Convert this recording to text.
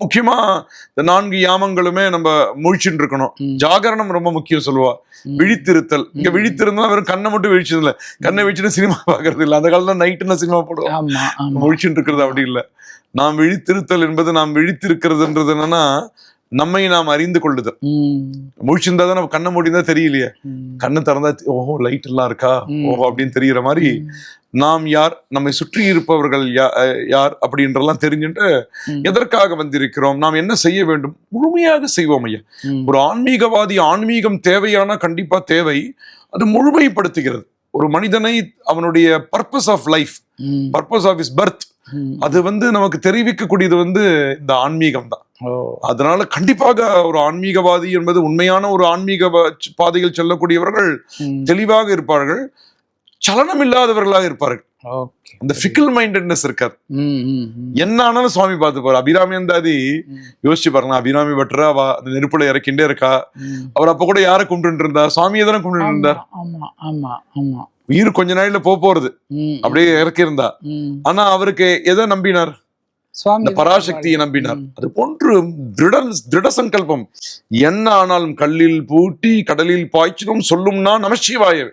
முக்கியமா இந்த நான்கு யாமங்களுமே நம்ம முழிச்சுட்டு இருக்கணும். ஜாகரணம் ரொம்ப முக்கியம் சொல்லுவா. விழித்திருத்தல். இங்க. விழித்திருந்தா வெறும் கண்ணை மட்டும் விழிச்சது இல்ல கண்ணை விழிச்சுட்டு சினிமா பாக்குறது இல்ல. அந்த காலத்துல நைட்டுனா சினிமா போடுவோம் முழிச்சுட்டு இருக்கிறது அப்படி இல்ல. நாம் விழித்திருத்தல் என்பது நாம் விழித்திருக்கிறதுன்றது என்னன்னா நம்மை நாம் அறிந்து கொள்ளுதல். ம், முழிச்சிருந்தா தான் நம்ம கண்ணை மூடிந்தா தெரியலையே. கண்ணை திறந்தா ஓஹோ லைட் எல்லாம் இருக்கா. ஓஹோ அப்படின்னு தெரியற மாதிரி நாம் யார்? நம்மை சுற்றி இருப்பவர்கள் யார்? அப்படின்றலாம் தெரிஞ்சுட்டு எதற்காக வந்திருக்கிறோம்? நாம் என்ன செய்ய வேண்டும்? முழுமையாக செய்வோம் ஐயா. ஒரு ஆன்மீகவாதி ஆன்மீகம் தேவையானா கண்டிப்பா தேவை. அது முழுமைப்படுத்துகிறது. ஒரு மனிதனை அவனுடைய purpose of life purpose of is birth. அது வந்து நமக்கு தெரிவிக்கக்கூடியது வந்து இந்த ஆன்மீகம் தான் அதனால கண்டிப்பாக ஒரு ஆன்மீகவாதி என்பது உண்மையான ஒரு ஆன்மீக பாதையில் செல்லக்கூடியவர்கள் தெளிவாக இருப்பார்கள். சலனம் இல்லாதவர்களாக இருப்பார்கள் அந்த ஃபிக்கல் மைண்டட்னஸ் இருக்காது. என்ன ஆனாலும் சுவாமி பார்த்து பாரு அபிராமி அந்தாதி யோசிச்சு பாருங்க அபிராமி பட்டரா அவ அந்த நெருப்புல இறக்கிண்டே இருக்கா. அவர் அப்ப கூட யாரை கும்பிட்டு இருந்தா? சுவாமியை தானே கும்பிட்டு இருந்தார். ஆமா ஆமா ஆமா. உயிர் கொஞ்ச நாள்ல போக போறது. அப்படியே இறக்கி இருந்தா. ஆனா அவருக்கு எதை நம்பினார்? இந்த பராசக்தியை நம்பினார். அது போன்று திருட திருட சங்கல்பம். என்ன ஆனாலும் கல்லில் பூட்டி கடலில் பாய்ச்சினும் சொல்லும்னா நமசிவாயவே